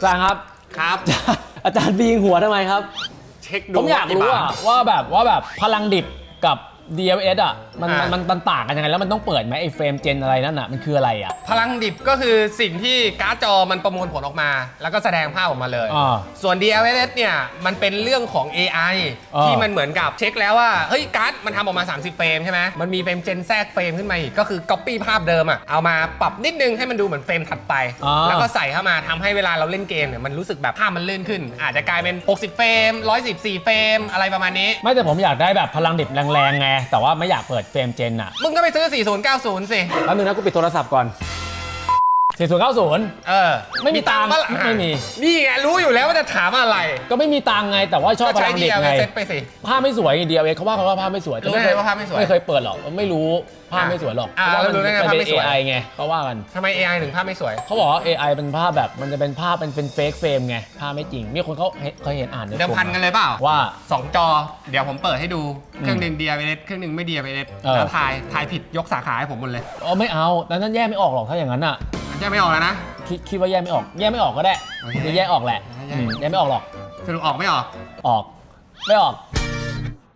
อาจารย์ครับ ครับ อาจารย์บีงหัวทำไมครับ เช็คดูผมอยากรู้อะว่าแบบว่าแบบพลังดิบกับ DLS อะมันมันอ่ามัมันมันต่างกันยังไงแล้วมันต้องเปิดไหมไอ้เฟรมเจนอะไรนั่นอะมันคืออะไรอะ พลังดิบก็คือสิ่งที่การ์ดจอมันประมวลผลออกมา แล้วก็แสดงภาพออกมาเลย อ่าส่วน DLSS เนี่ย มันเป็นเรื่องของ AI อ่า ที่มันเหมือนกับเช็คแล้วว่า เฮ้ยการ์ดมันทำออกมา 30 เฟรมใช่ไหมมันมีเฟรมเจนแทรกเฟรมขึ้นมาอีก ก็คือ Copy ภาพเดิมอะเอามาปรับนิดนึงให้มันดูเหมือนเฟรมถัดไป อ่า แล้วก็ใส่เข้ามาทำให้เวลาเราเล่นเกมเนี่ยมันรู้สึกแบบภาพมันลื่นขึ้น อาจจะกลายเป็น 60 เฟรม114 เฟรมอะไรประมาณนี้ ไม่แต่ผมอยากได้แบบพลังดิบแรงๆไงแต่ว่าไม่อยากเปิดเฟรมเจนอะมึงก็ไปซื้อ 4090 สิ แป๊บนึงนะกูปิดโทรศัพท์ก่อน 4090เออไม่มีตังค์ปะล่ะไม่มี นี่ไงรู้อยู่แล้วว่าจะถามอะไร ก็ไม่มีตังค์ไงแต่ว่าชอบก็พใช้ลังดิบไง DLSS ไปสิภาพไม่สวยเดียวเองเขาว่ากันว่าภาพไม่สวยรู้ได้ไงว่าภาพไม่สวยไม่เคยเปิดหรอกไม่รู้ภาพไม่สวยหรอกอะเพราะว่าแล้วรู้ได้ไงมันภาพเป็นไม่สวย AI ไงเขาว่ากัน ทำไม AI ถึงภาพไม่สวย เขาบอกว่า AI เป็นภาพแบบมันจะเป็นภาพเป็นเป็นเฟกเฟรมไงภาพไม่จริง มีคนเขาเคยเห็นอ่านในเดิมกลุ่พันกันเลยเปล่าว่า สองจอ เดี๋ยวผมเปิดให้ดู เครื่องหนึ่ง DLSS เครื่องหนึ่งไม่ DLSS เออ แล้วทาย ทายผิดยกสาขาให้ผมหมดเลย อ๋อไม่เอาแต่นั้นแยกไม่ออกหรอกถ้าอย่างนั้นอะ แยกไม่ออกแล้วนะ คิดคิดว่าแยกไม่ออก แยกไม่ออกก็ได้โอเคจะแยกออกแหละแยกอืมแยกไม่ออกหรอก สรุปออกไม่ออก ออก ไม่ออก